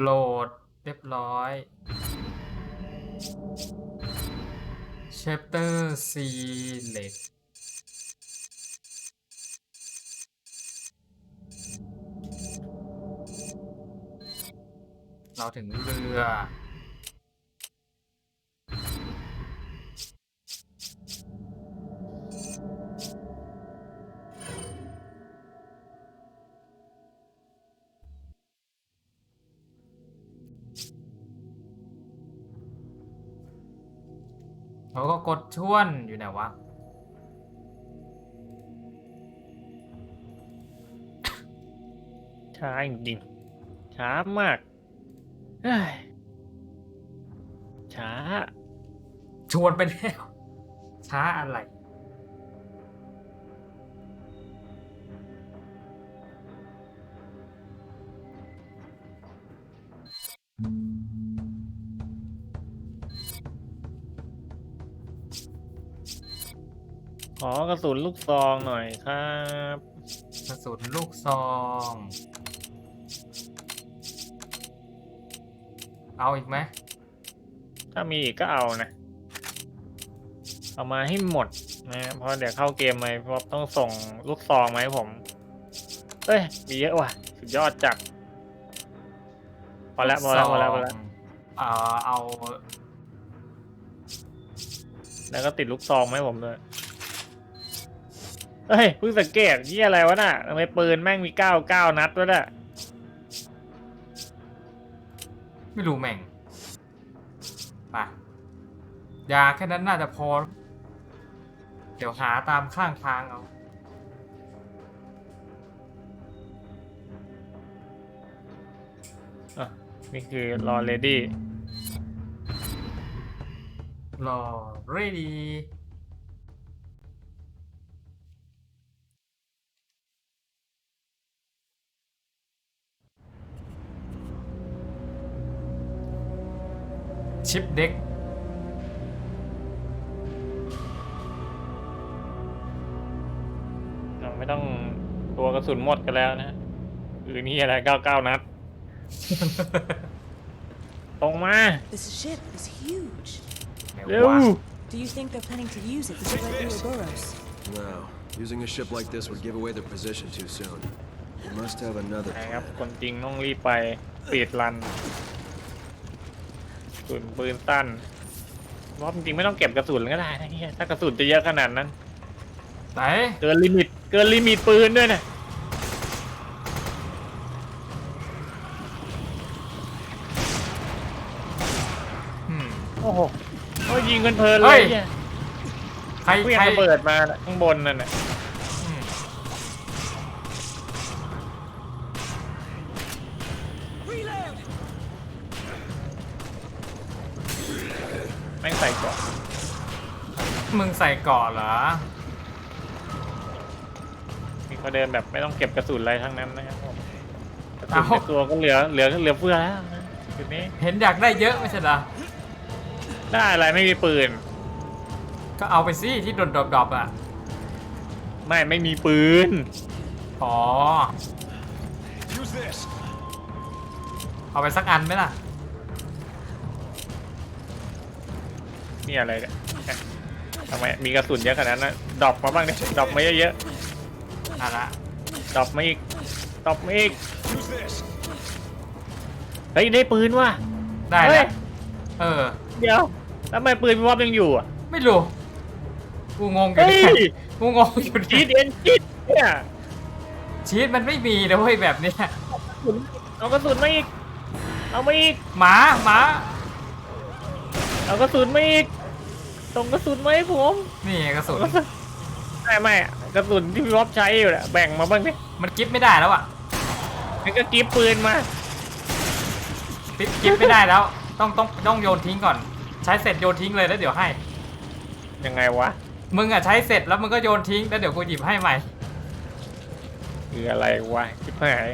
โหลดเรียบร้อย chapter select เราถึงเรือ ช่วนอยู่ไหนวะ ช้าจริงๆช้ามากเฮ้ยช้า ชวนไปแล้ว ช้าอะไร ขอกระสุนลูกซองหน่อยครับกระสุนลูกซอง เอาอีกไหมถ้ามีอีกก็เอานะเอามาให้หมดนะเพราะเดี๋ยวเข้าเกมไปเพราะต้องส่งลูกซองมาให้ผม เอ้ย มีเยอะว่ะ สุดยอดจัดพอแล้วพอแล้วพอแล้วพอแล้วซงเอ่อเอา แล้วก็ติดลูกซองมาให้ผมด้วย เฮ้ยเพิ่งสังเกตยี่อะไรวะน่ะทำไมปืนแม่งมีเก้าเก้านัดวะน่ะไม่รู้แม่งไปยาแค่นั้นน่าจะพอ เดี๋ยวหาตามข้างทางเอา อะ นี่คือรอเลดี้รอ ready ชิปเด็กไม่ต้องตัวกระสุนหมดกันแล้วนะคือนี่อะไรเก้าเก้านัด ตรงมา This ship is huge. ไหนเร็ววะ Do you think they're planning to use it to get right through Ouroboros? No. Using a ship like this would give away their position too soon. We must have another นะครับ plan. คนจริงต้องรีบไปปีดรัน ปืนปืนสั้นรอบจริงๆไม่ต้องเก็บกระสุนก็ได้นะเฮียถ้ากระสุนจะเยอะขนาดนั้น ไหนเกินลิมิต เกินลิมิตปืนด้วยนะอืม โอ้โหโอ้ยยิงกันเพลินเลเฮ้ยย เนี่ยใครเพื่อนใครระเบิดมาน่ะข้างบนนั่นน่ะ ม่งใส่เกราะมึงใส่ก่อนเหรอ มีเขาเดินแบบไม่ต้องเก็บกระสุนอะไรทั้งนั้นนะครับผมกระสุนเอ้าในตัวก็เหลือเหลือเหลือเฟือแล้วนะจุดนี้เห็นอยากได้เยอะไม่ใช่เหรอ ได้อะไรไม่มีปืน ก็เอาไปสิที่โดนดรอปๆอะ ไม่ไม่มีปืน อ๋อ Use this. เอาไปสักอันไหมล่ะ นี่อะไรเนี่ยทำไมมีกระสุนเยอะขนาดนั้นนะดรอปมาบ้างดิดรอปมาเยอะเอะละๆดรอปมาอีกดรอปมาอีก Use this. เฮ้ยได้ปืนว่ะได้เฮ้แล้ยวเออ เดี๋ยวทำไมปืนพี่วอบยังอยู่อะไม่รู้ กูงงอยู่เฮ้ยเนี่ยกูงงอยู่ชีเนี่ยดเอ็นจิตเนี่ยชีสมันไม่มีนะเว้ยแบบเนี้ยเอากระสุนมาอีกเอามาอีกหมาหมาเอากระสุนมาอีก ส่งกระสุนมาให้ผมนี่ไงกระสุนไม่ไม่กระสุนที่พี่วอบใช้อยู่แหละแบ่งมาบ้างดิมันกิฟไม่ได้แล้วอะงั้นก็กิฟปืนมากิฟกิฟไม่ได้แล้ว ต้องต้องต้องโยนทิ้งก่อน ใช้เสร็จโยนทิ้งเลยแล้วเดี๋ยวให้ ยังไงวะมึงอะใช้เสร็จแล้วมึงก็โยนทิ้งแล้วเดี๋ยวกูหยิบให้ใหม่คืออะไรวะชิบหาย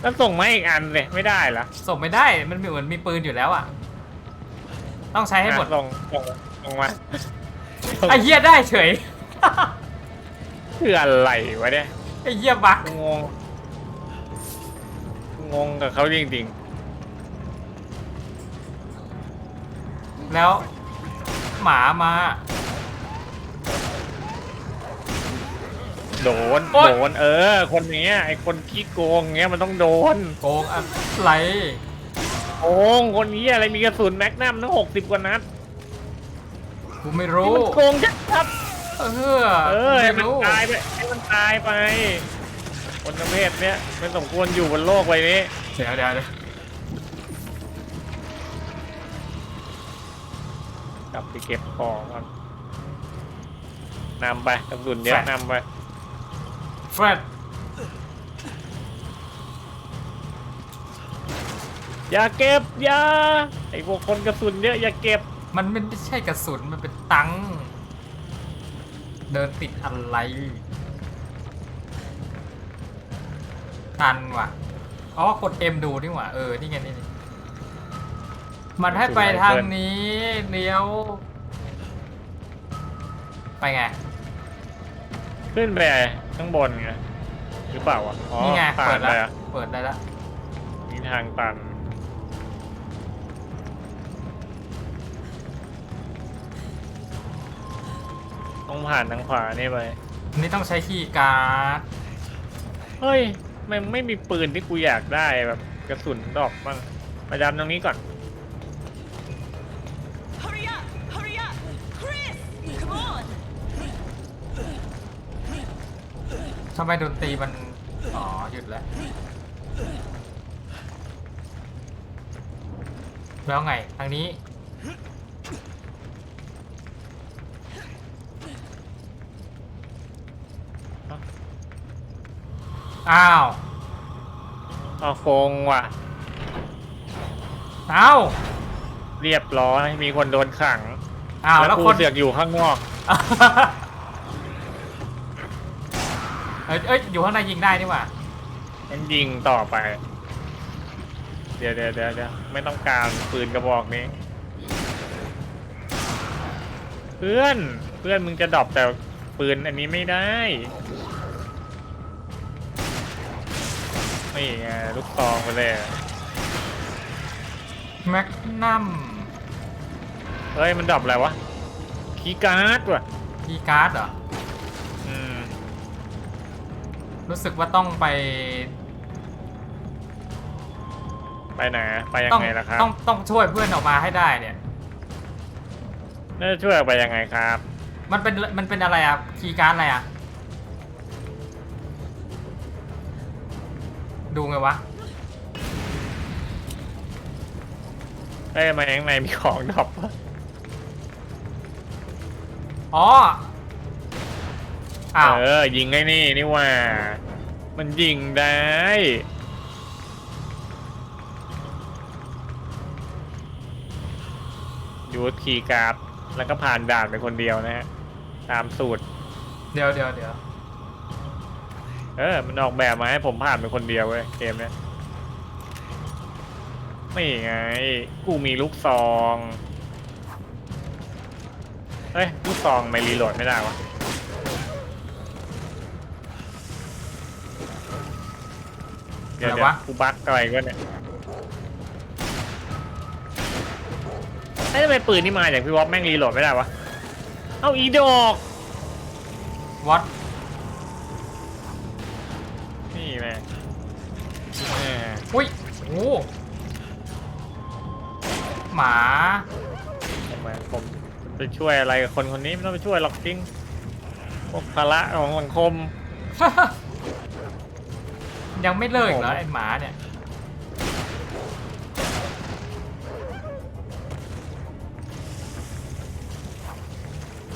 แล้วส่งมาอีกอันเลยไม่ได้เหรอส่งไม่ได้มันมีเหมือนมีปืนอยู่แล้วอะต้องใช้ให้หมดอะส่งส่ง ลงมาไอ้เหี้ยได้เฉย คืออะไรวะเนี่ยไอ้เหี้ยบักงง งงกับเขาจริงแล้ว หมามาโดนโโดน เออ คนเนี้ยไอคนขี้โกงเงี้ยมันต้องโดนโกงอะไรโกงคนนี้อะไรมีกระสุนแม็กนัมทั้งหกสิบกว่านัด กูไม่นี่รู้ มันโกงชัดเออๆเออให้ไม่มันรู้ตายไปให้มันตายไป คนประเภทเนี้ยไม่สมควรอยู่บนโลกใบนี้ เดี๋ยวเดี๋ยวเดี๋ยวกลับไปเก็บของก่อนนำไปกระสุนเยอะนำไป แฟรดอย่าเก็บอย่าไอพวกคนกระสุนเยอะอย่าเก็บ มันไม่ใช่กระสุน มันเป็นตังค์เดินติดอะไร ตันว่ะ อ๋อ กดเอ็มดูนี่หว่า เออ นี่ไงนี่นี่มันให้ไปทางนี้เลี้ยว ไปไง ขึ้นไปข้างบนไง หรือเปล่าวะ อ๋อนี่ไงผ่าเปินดไปแล้วอะเปิดได้แล้วมีทางตัน ต้องผ่านทางขวานี่ไป อันนี่ต้องใช้คีย์การ์ดเฮ้ยมันไม่มีปืนที่กูอยากได้แบบกระสุนดอกบ้างมายันตรงนี้ก่อน Hurry up! Hurry up! Chris! Come on! ทำไมดนตรีมัน อ๋อ หยุดแล้ว แล้วไง ทางนี้ อ้าวเอาโคงว่ะอ้าวเรียบร้อยมีคนโดนขังอ้าวแล้แล้ววกูคนเสือกอยู่ข้างนอกเอ้ยเอ้ยอยู่ข้างในยิงได้นี่หว่ามันยิงต่อไปเดี๋ยวเดี๋ยวเดี๋ยวเดี๋ยวไม่ต้องการปืนกระบอกนี้ เพื่อนเพื่อนมึงจะดรอปแต่ปืนอันนี้ไม่ได้ นี่ไงลูกซองไปเลยแมกนัมเฮ้ย มันดรอปอะไรวะคีย์การ์ดว่ะคีย์การ์ดเหรอ อืมรู้สึกว่าต้องไป ไปไหนอะไปยัต้องงไงล่ะครับต้องต้องช่วยเพื่อนออกมาให้ได้เนี่ย น่าจะช่วยไปยังไงครับ มันเป็นมันเป็นอะไรอะ คีย์การ์ดอะไรอะ ดูไงวะได้ยมาข้างในมีของดรอปวะอ๋ออ้าวเออ ยิงไอ้นี่นี่ว่า มันยิงได้ ยูสคีย์การ์ดแล้วก็ผ่านด่านไปคนเดียวนะฮะ ตามสูตร เดี๋ยวเดี๋ยวเดี๋ยว เออ มันออกแบบมาให้ผมผ่านไปคนเดียวเว้ยเกมเนี้ยไม่ไง กูมีลูกซอง เฮ้ย ลูกซองไม่รีโหลดไม่ได้วะเดี๋ยวอะไรเดี๋ยววะกูบั๊กอะไรก็เนี่ยเฮ้ยทำไมปืนนี่มาอย่างพี่วอปแม่งรีโหลดไม่ได้วะ เอ้าอีดอกวัดนี่ หมาทำไมผมไปช่วยอะไรกับคนคนนี้ไม่ต้องไปช่วยหรอกจริงพวกภาระของสังคม ยังไม่เลิกเหรอผมไอหมาเนี่ย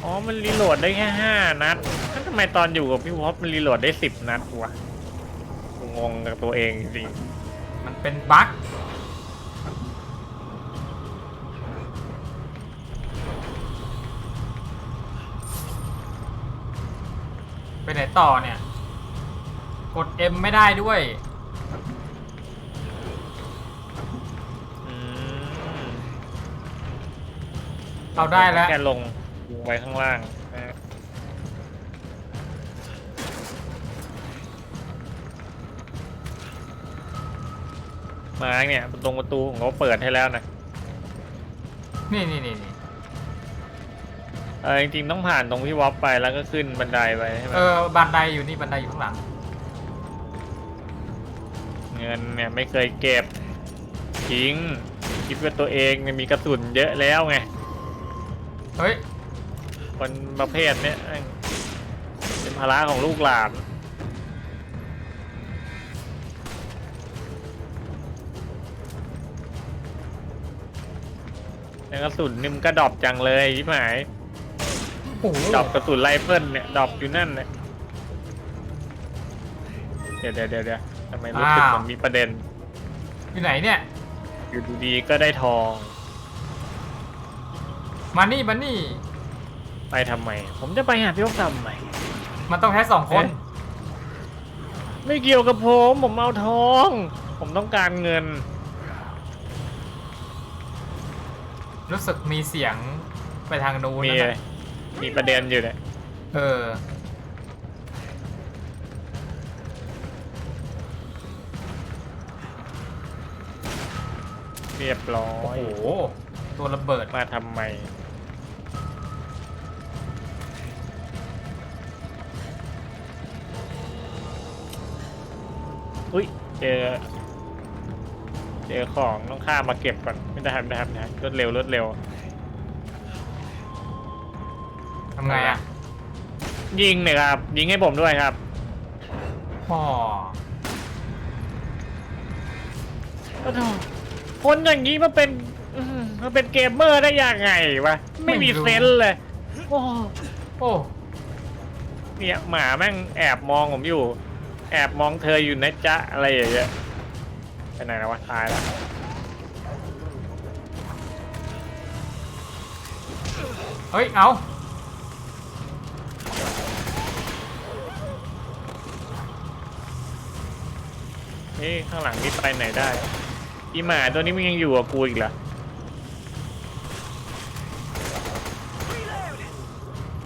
อ๋อ มันรีโหลดได้แค่ห้านัดแล้วทำไมตอนอยู่กับพี่วอปมันรีโหลดได้สิบนัดวะกูงงกับตัวเองจริง มันเป็นบั๊กไปไหนต่อเนี่ย กด M ไม่ได้ด้วยอืมเราได้แล้ว แค่ลงลงไว้ข้างล่างนะฮะ มาร์กเนี่ยตรงประตูผมก็เปิดให้แล้วนะนี่นี่นี่นี่เออจริงๆต้องผ่านตรงพี่วอปไปแล้วก็ขึ้นบันไดไปใช่ไหมเออบันไดอยู่นี่บันไดอยู่ข้างหลัง เงินเนี่ยไม่เคยเก็บทิ้งคิดว่าตัวเองเนี่ยมีกระสุนเยอะแล้วไงเฮ้ยคนประเภทเนี้ยแม่งเป็นภาระของลูกหลาน กระสุนนี่มันก็ดรอปจังเลยชิบหายโอ้โหดรอปกระสุนไรเฟิลเนี่ยดรอปอยู่นั่นเนี่ยเดี๋ยวเดี๋ยวเดี๋ยวเดี๋ยวทำไมรู้สึกเหมันมีประเด็น อยู่ไหนเนี่ย อยู่ดีๆก็ได้ทอง มานี่มานี่ ไปทำไม ผมจะไปหาพี่วกทำไม มันต้องแค่สองคนเอ๊ะไม่เกี่ยวกับผม ผมเอาทอง ผมต้องการเงิน รู้สึกมีเสียงไปทางนู้นมีนะมีประเด็นอยู่เนี่ยเออ เรียบร้อโอ้ย โห ตัวระเบิด มาทำไม อุ้ยเจอ เจอของต้องข้ามมาเก็บก่อนไม่ได้ไม่ได้ไม่ได้รวดเร็วรวดเร็ว ทำไงอะยิงเลยครับ ยิงให้ผมด้วยครับ พ่อโอ้โหคนอย่างนี้มาเป็นอื้อหือมาเป็นเกมเมอร์ได้ยังไงวะ ไม่มีเซนส์เลย โอ้โอ้เนี่ยหมาแม่งแอบมองผมอยู่ แอบมองเธออยู่นะจ๊ะอะไรอย่างเงี้ย ไปไหนแล้ววะตายแล้วเฮ้ย เอานี่ข้างหลังนี่ไปไหนได้ อีหมาตัวนี้มันยังอยู่กับกูอีกเหรอ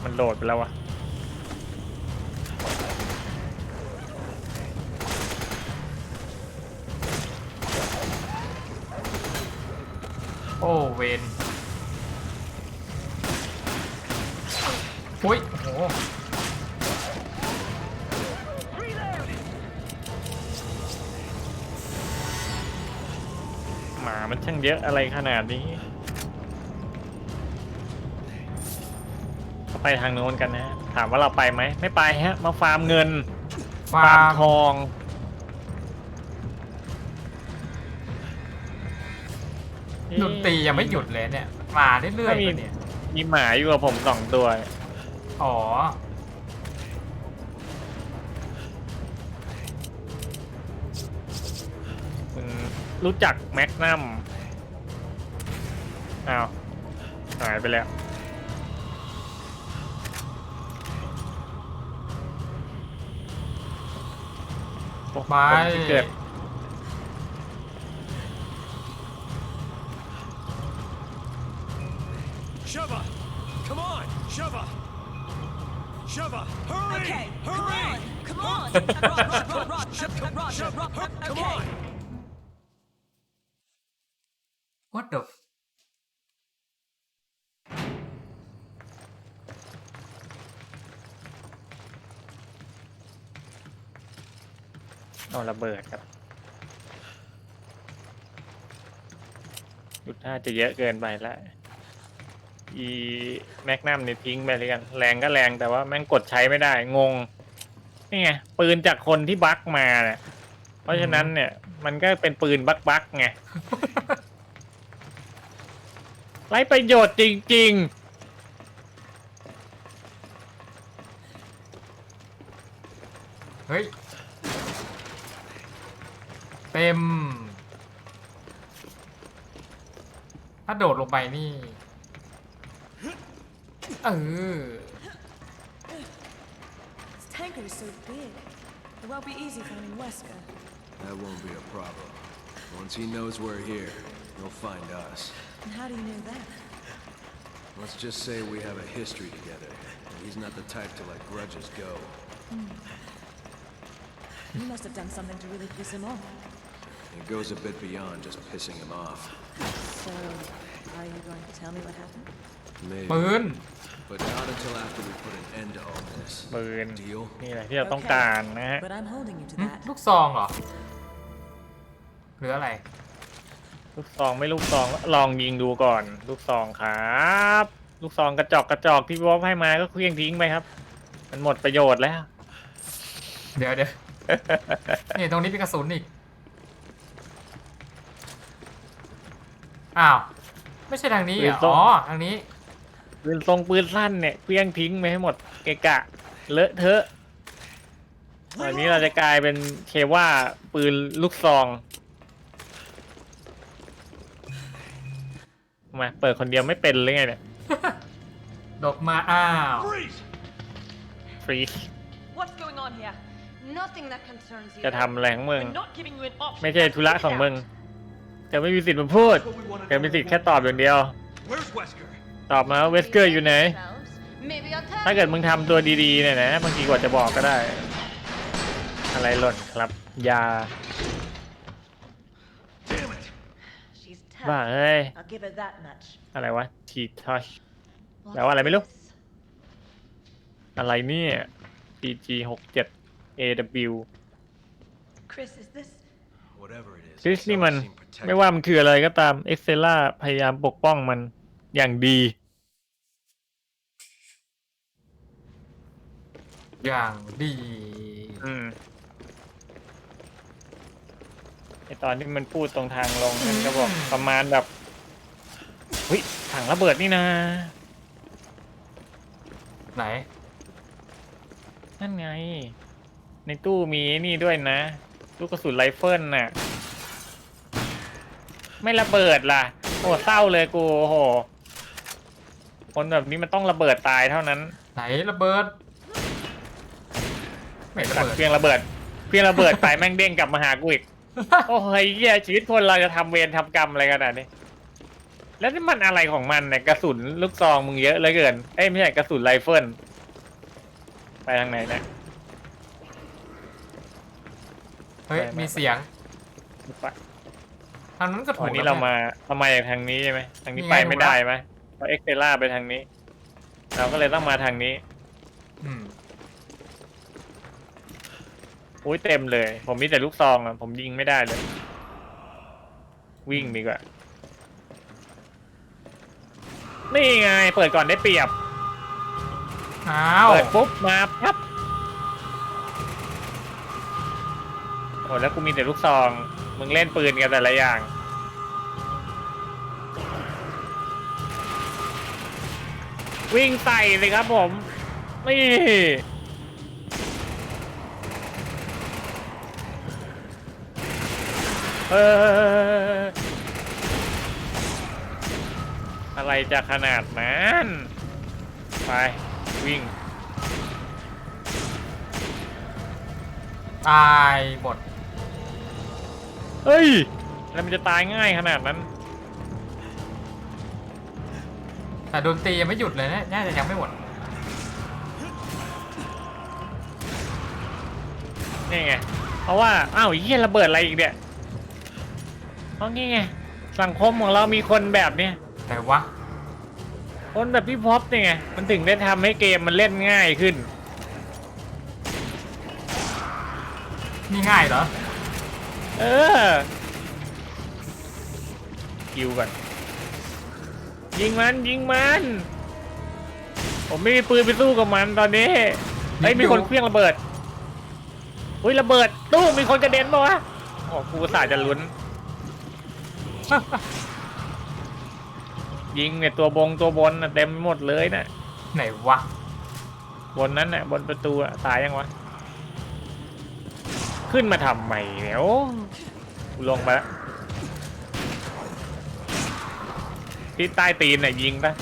มันโดดไปแล้ววะ วนอุ้ยโอ้โหหมามันช่างเยอะอะไรขนาดนี้เราไปทางโน้นกันนะ ถามว่าเราไปไหม ไม่ไปฮะ มาฟาร์มเงิน ฟาฟาร์มร์มทอง ดนตรียังไม่หยุดเลยเนี่ยมาเรื่อยๆไม่มีเลยเนี่ยมีหมาอยู่กับผมสองตัว อ๋อคุณรู้จักแมกนัมอ้าวหายไปแล้วโอ้ไปคนที่เกิด what the f- เอาระเบิดครับดูท่าจะเยอะเกินไปละ อีแมกนัมเนี่ยทิ้งไปเลยกัน แรงก็แรงแต่ว่าแม่งกดใช้ไม่ได้ งง นี่ไงปืนจากคนที่บั๊กมาเนี่ยเพราะฉะนั้นเนี่ย มันก็เป็นปืนบั๊กบั๊กๆไงไรประโยชน์จริงเฮ้ย เต็ม ถ้าโดดลงไปนี่ เออ This is so big. It won't be easy finding Wesker. That won't be a problem. Once he knows we're here, he'll find us. And how do you know that? Let's just say we have a history together, and he's not the type to let grudges go. Hmm. You must have done something to really piss him off. It goes a bit beyond just pissing him off. So, Are you going to tell me what happened? Maybe. ปืน But not until after we put an end to all this. ปืน Deal? นี่แหละที่เราต้องการนะฮะ But I'm holding you to หึ that. ลูกซองเหรอ หรืออะไร ลูกซองไม่ลูกซองลองยิงดูก่อน ลูกซองครับ ลูกซองกระจอกกระจอกที่พี่วอฟให้มาก็เคลี้ยงทิ้งไปครับ มันหมดประโยชน์แล้ว เดี๋ยวเดี๋ยว นี่ตรงนี้มีกระสุนอีก อ้าว ไม่ใช่ทางนี้เหรอปืนส้ม อ๋อ ทางนี้ ปืนทรงปืนสั้นเนี่ยเคลี้ยงทิ้งไปให้หมด เกะกะ เลอะเทอะตอนนี้เราจะกลายเป็นเคว่าปืนลูกซองมาเปิดคนเดียวไม่เป็นเลยไงเนี่ยดกมาอ้าว ฟรี What's going on here? Nothing that concerns you. จะทำอะไรของมึง We're not giving you an option. ไม่ใช่ธุระของมึงจะไม่มีสิทธิ์มาพูดแกมีสิทธิ์แค่ตอบอย่างเดียว Where's Wesker? ตอบมาว่าเวสเกอร์อยู่ไหน Maybe I'll tell ถ้าเกิดมึงทำตัวดีๆเนี่ยนะบางทีกว่าจะบอกก็ได้ อะไรหล่นครับ ยา Damn it! She's บ้า tough. เอ้ย I'll give her that much. อะไรวะทีทัช What's แปลว่าอะไรไม่รู้ this? อะไรเนี่ย PG 6 7 AW Chris, is this? Whatever it is. ซิส it นี่ doesn't มัน seem protected. ไม่ว่ามันคืออะไรก็ตามเอ็กเซล่าพยายามปกป้องมัน อย่างดี อย่างดี อืมไอตอนที่มันพูดตรงทางลงมันก็บอกประมาณแบบเฮ้ยถังระเบิดนี่นะ ไหน นั่นไง ในตู้มีนี่ด้วยนะลูกกระสุนไรเฟิลน่ะ ไม่ระเบิดล่ะ โอ้เศร้าเลยกูโอ้โห คนแบบนี้มันต้องระเบิดตายเท่านั้นไหนระเบิดไม่ระตัดเบิดเพียงระเบิด เพียงระเบิดไปแม่งเด้งกลับมาหากูอีกโอ้ยเหี้ยชีวิตคนเราจะทำเวรทำกรรมอะไรขนาดนี้แล้วนี่มันอะไรของมันเนี่ยกระสุนลูกซองมึงเยอะเหลือเกินเอ้ยไม่ใช่กระสุนไรเฟิลไปทางไหนนะเฮ้ยมีเสียงไปทางนั้นก็ถูวักนนี้แล้วเรามาเรามาจากทางนี้ใช่ไหมทางนี้นี่ไงไปไม่ถูกแล้วได้ไหม เพราะเอ็กเซล่าไปทางนี้ เราก็เลยต้องมาทางนี้ อืมอุ้ยเต็มเลย ผมมีแต่ลูกซองอะผมยิงไม่ได้เลย วิ่งดีกว่า นี่ไง เปิดก่อนได้เปรียบ อ้าวเปิดปุ๊บมาปั๊บโอ้แล้วกูมีแต่ลูกซอง มึงเล่นปืนกันแต่ละอย่าง วิ่งใส่เลยครับผม นี่ เออ อะไรจะขนาดนั้น ไป วิ่ง ตายหมด เฮ้ย แล้วมันจะตายง่ายขนาดนั้น แต่โดนตียังไม่หยุดเลยนะน่าจะยังไม่หมด นี่ไง เพราะว่า อ้าวเยี่ยระเบิดอะไรอีกเนี่ยเพราะงี้ไง สังคมของเรามีคนแบบเนี้ย แต่วะ คนแบบพี่พอปเนี่ยไง มันถึงได้ทำให้เกมมันเล่นง่ายขึ้น นี่ง่ายเหรอ เออคิวก่อน ยิงมันยิงมัน ผมไม่มีปืนไปสู้กับมันตอนนี้เฮ้ยยิงอยู่มีคนเคลี้ยงระเบิดอุ้ยระเบิดตู้มีคนกระเด็นปะวะโอ้กูอุตสาห์จะลุ้น ยิงเนี่ยตัวบงตัวบนน่ะเต็มไปหมดเลยนะไหนวะ บนนั้นน่ะบนประตูอะตายยังวะ ขึ้นมาทำไมเนี่ยโอ้กูลงไปแล้ว ที่ใต้ตีนน่ะยิงปะ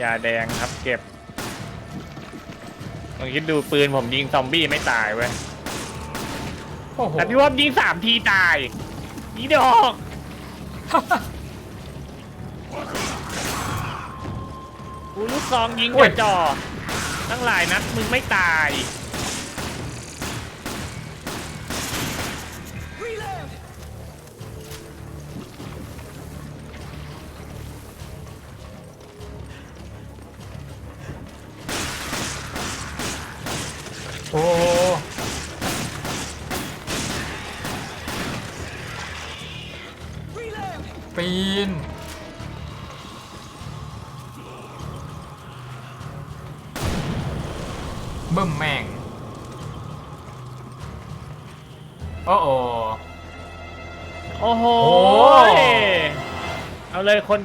ยาแดงครับเก็บลองคิดดูปืนผมยิงซอมบี้ไม่ตายเว้ยโอ้โหแต่พี่ว่ายิงสามทีตายอีดอกกูลูกซองยิงโอ้กยระจอตั้งหลายนัดมึงไม่ตาย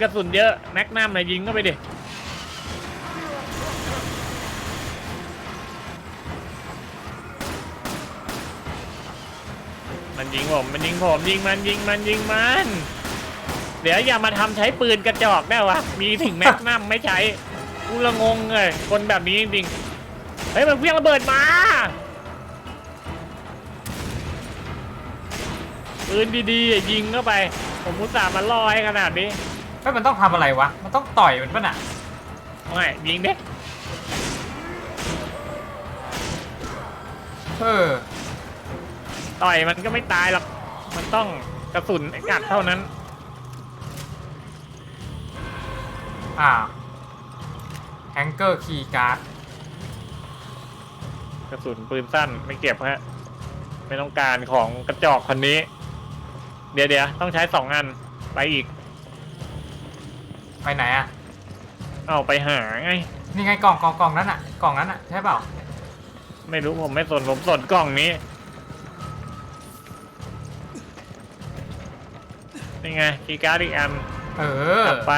กระสุนเยอะแม็กนัมหนยยิงเข้าไปดิมันยิงผมมันยิงผมยิงมันยิงมันยิงมัน เดี๋ยวอย่ามาทำใช้ปืนกระจอกได้วะมีถึงแม็กนัมไม่ใช้กูละงงเลยคนแบบนี้จริงเฮ้ยมันเพี้ยงระเบิดมาปืนดีๆอะยิงเข้าไป ผมมุตส่าห์มาล่อให้ขนาดนี้ เฮ้ยมันต้องทำอะไรวะ มันต้องต่อยมันปะน่ะไม่ยิงเด้เออ ต่อยมันก็ไม่ตายหรอก มันต้องกระสุนกัดเท่านั้น อ่าแองเกอร์คีย์การ์ดกระสุนปืนสั้นไม่เก็บฮะ ไม่ต้องการของกระจอกคนนี้ เดี๋ยวเดี๋ยวต้องใช้สองอันไปอีก ไปไหนอะเอาไปหาไง นี่ไงกล่องกล่องกล่องนั้นอะกล่องนั้นอะใช่เปล่าไม่รู้ผมไม่สนผมสนกล่องนี้นี่ไงคีย์การ์ดอีกอันเออกลับไป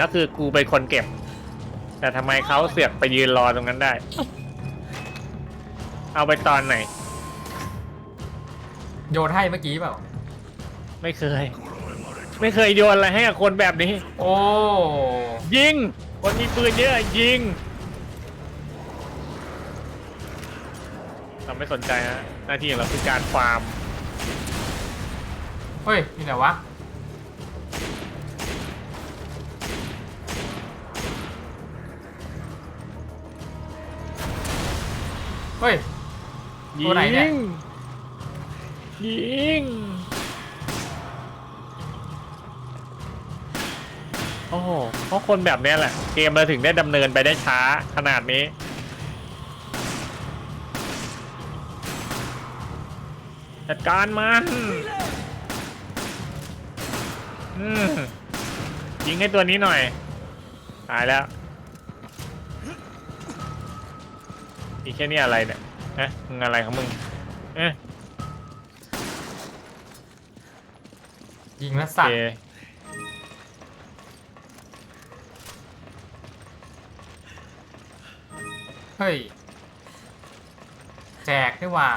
ก็คือกูเป็นคนเก็บ แต่ทำไมเขาเสือกไปยืนรอตรงนั้นได้ เอาไปตอนไหน โยนให้เมื่อกี้เปล่า ไม่เคย ไม่เคยโยนอะไรให้กับคนแบบนี้ โอ้ ยิง คนมีปืนเยอะยิงเราไม่สนใจนะหน้าที่ของเราคือการฟาร์มเฮ้ยนี่ไหนวะ เฮ้ย ตัวไหนเนี่ย ยิง ยิง โอ้โหเพราะคนแบบเนี้ยแหละ เกมเราถึงได้ดำเนินไปได้ช้าขนาดนี้ จัดการมันยิงให้ตัวนี้หน่อย ตายแล้วอีแค่นี้อะไรเนี่ยฮะมึงอะไรของมึง เอ๊ะ ยิงแล้วโอสัตเคว์เฮ้ย แจกด้วยว่า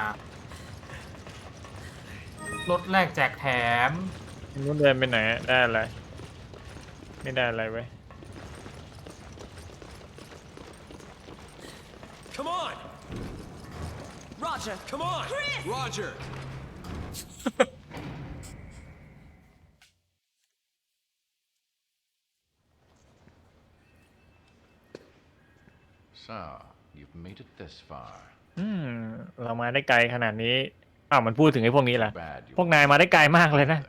รถแรกแจกแถม นู้นเดินไปไหนอะได้อะไร ไม่ได้อะไรไว้ย Come on! Roger. Come on! Roger! Made it this far. อืมเรามาได้ไกลขนาดนี้อ้าวมันพูดถึงไอ้พวกนี้แหละ Bad you พวกนายมาได้ไกลมากเลยนะ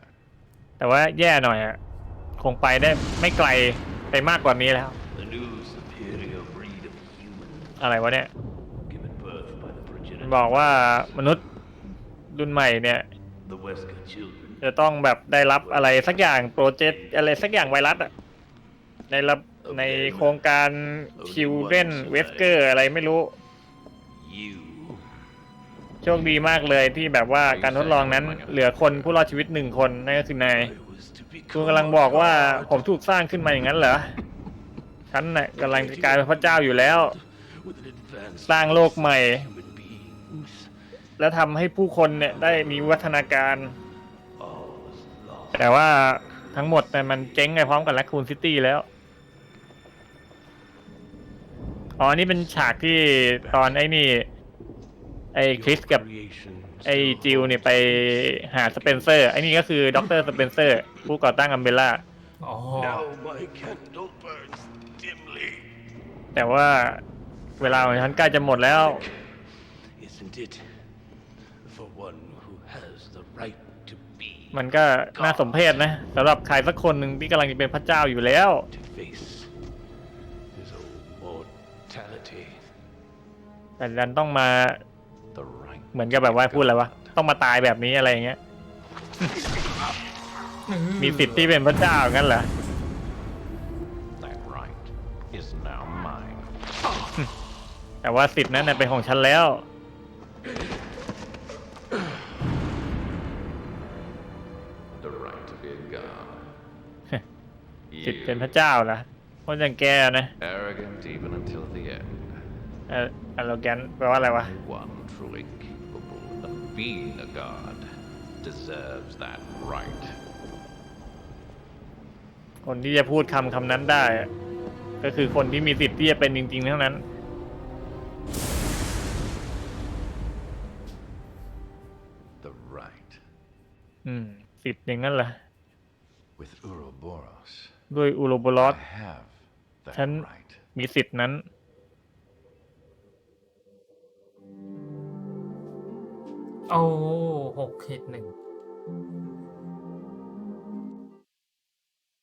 แต่ว่าแย่หน่อยอะคงไปได้ไม่ไกลไปมากกว่านี้แล้ว The new superior breed of human อะไรวะเนี่ย given birth by the มัน progenitor บอกว่ามนุษย์รุ่นใหม่เนี่ย the Wesker children. จะต้องแบบได้รับอะไรสักอย่างโปรเจกต์อะไรสักอย่างไวรัสอะในรับ ในโครงการคิวเรนเวสเกอร์อะไรไม่รู้ You โชคดีมากเลยที่แบบว่าการทดลองนั้นเหลือคนผู้รอดชีวิตหนึ่งคนนั่นก็คือนาย I was to คุณ become กำลังบอกว่าผมถูกสร้างขึ้นมาอย่างนั้นเหรอฉันน่ะกำลังจะกลายเป็นพระเจ้าอยู่แล้ว with an advanced สร้างโลกใหม่ human beings. และทำให้ผู้คนเนี่ยได้มีวิวัฒนาการ All was lost. แต่ว่าทั้งหมดเนี่ยมันเจ๊งไปพร้อมกับแลคคูนซิตี้แล้ว อ๋อ นี่เป็นฉากที่ตอนไอ้นี่ ไอ้คริสกับไอ้จิวเนี่ยไปหาสเปนเซอร์ไอ้นี่ก็คือด็อกเตอร์สเปนเซอร์ ผู้ก่อตั้งอัมเบล่าโอ้ Now my candle burns dimly. แต่ว่าเวลาของฉันใกล้จะหมดแล้ว Isn't it? For one who has the right to be มันก็น่าสมเพชนะสำหรับใครสักคนหนึ่งที่กำลังจะเป็นพระเจ้าอยู่แล้ว To face แต่ดันต้องมา The right. เหมือนกับแบบว่าพูดอะไรวะ ต้องมาตายแบบนี้อะไรอย่างเงี้ย มีสิทธิ์ที่เป็นพระเจ้างั้นเหรอ That right is now mine. แต่ว่าสิทธิ์นั้นนะเป็นของฉันแล้ว The right to be a god. สิทธิ์เป็นพระเจ้าเหรอคนอย่างแกนะ Arrogant even until the end. เออ อโลแกนแปลว่าอะไรวะ One truly capable of being a god deserves that right. คนที่จะพูดคำคำนั้นได้อะก็คือคนที่มีสิทธิ์ที่จะเป็นจริงๆเท่านั้น The right. อืมสิทธิ์อย่างนั้นเหรอ With Uroboros, ด้วยอูโรโบลอส I have that Ten- right. มีสิทธิ์นั้น โอ้หกเขตหนึ่ง